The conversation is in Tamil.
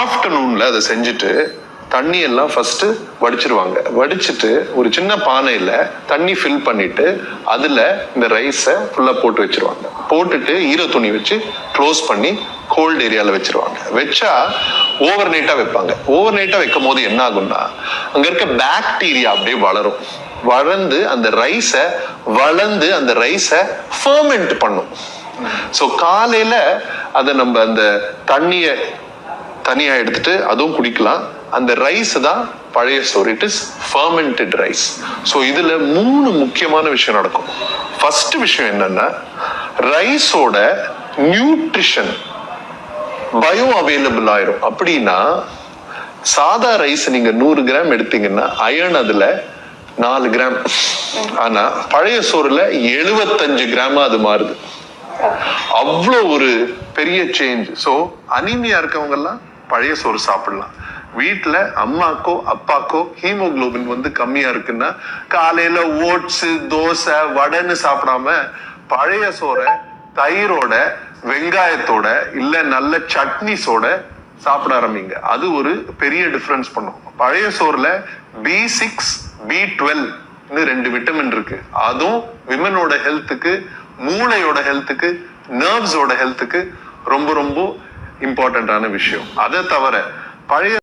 ஆஃப்டர்நூன்ல அதை செஞ்சுட்டு தண்ணி எல்லாம் ஃபர்ஸ்ட் வடிச்சிருவாங்க. வடிச்சிட்டு ஒரு சின்ன பானையில தண்ணி ஃபில் பண்ணிட்டு அதுல இந்த ரைஸை ஃபுல்லா போட்டு வச்சிருவாங்க. போட்டுட்டு ஈர துணி வச்சு க்ளோஸ் பண்ணி கோல்ட் ஏரியால வச்சிருவாங்க. வச்சா ஓவர் நைட்டாக வைப்பாங்க. ஓவர் நைட்டாக வைக்கும் போது என்ன ஆகும்னா அங்க இருக்க பாக்டீரியா அப்படியே வளரும். வளர்ந்து அந்த ரைஸை வளர்ந்து அந்த ரைஸை ஃபர்மெண்ட் பண்ணும். ஸோ காலையில அதை நம்ம அந்த தண்ணியை தனியாக எடுத்துட்டு அதுவும் குடிக்கலாம். அந்த ரைஸ் தான் பழைய சோறு it is fermented rice so இதில் மூணு முக்கியமான விஷயம் நடக்கும். ஃபர்ஸ்ட் விஷயம் என்னன்னா ரைஸோட நியூட்ரிஷன் பயோ அவைலபிள் ஆயிரும். அப்படின்னா சாதா ரைஸ் நீங்க நூறு கிராம் எடுத்தீங்கன்னா அயர்ன் அதுல நாலு கிராம் ஆனா பழைய சோறுல எழுபத்தஞ்சு கிராமா அது மாறுது. அவ்வளோ ஒரு பெரிய சேஞ்ச் ஸோ அனிமியா இருக்கவங்க எல்லாம் பழைய சோறு சாப்பிடலாம். வீட்டில் அம்மாக்கோ அப்பாக்கோ ஹீமோகுளோபின் வந்து கம்மியா இருக்குன்னா காலையில ஓட்ஸ் தோசை வடைன்னு சாப்பிடாம பழைய சோறை தயிரோட வெங்காயத்தோட இல்ல நல்ல சட்னிஸோட சாப்பிட ஆரம்பிங்க. அது ஒரு பெரிய டிஃபரன்ஸ் பண்ணும். பழைய சோறுல பி சிக்ஸ் பி டுவெல் ரெண்டு விட்டமின் இருக்கு. அதுவும் விமனோட ஹெல்த்துக்கு மூளையோட ஹெல்த்துக்கு நர்வ்ஸோட ஹெல்த்துக்கு ரொம்ப ரொம்ப இம்பார்ட்டன்டான விஷயம். அதை தவிர பழைய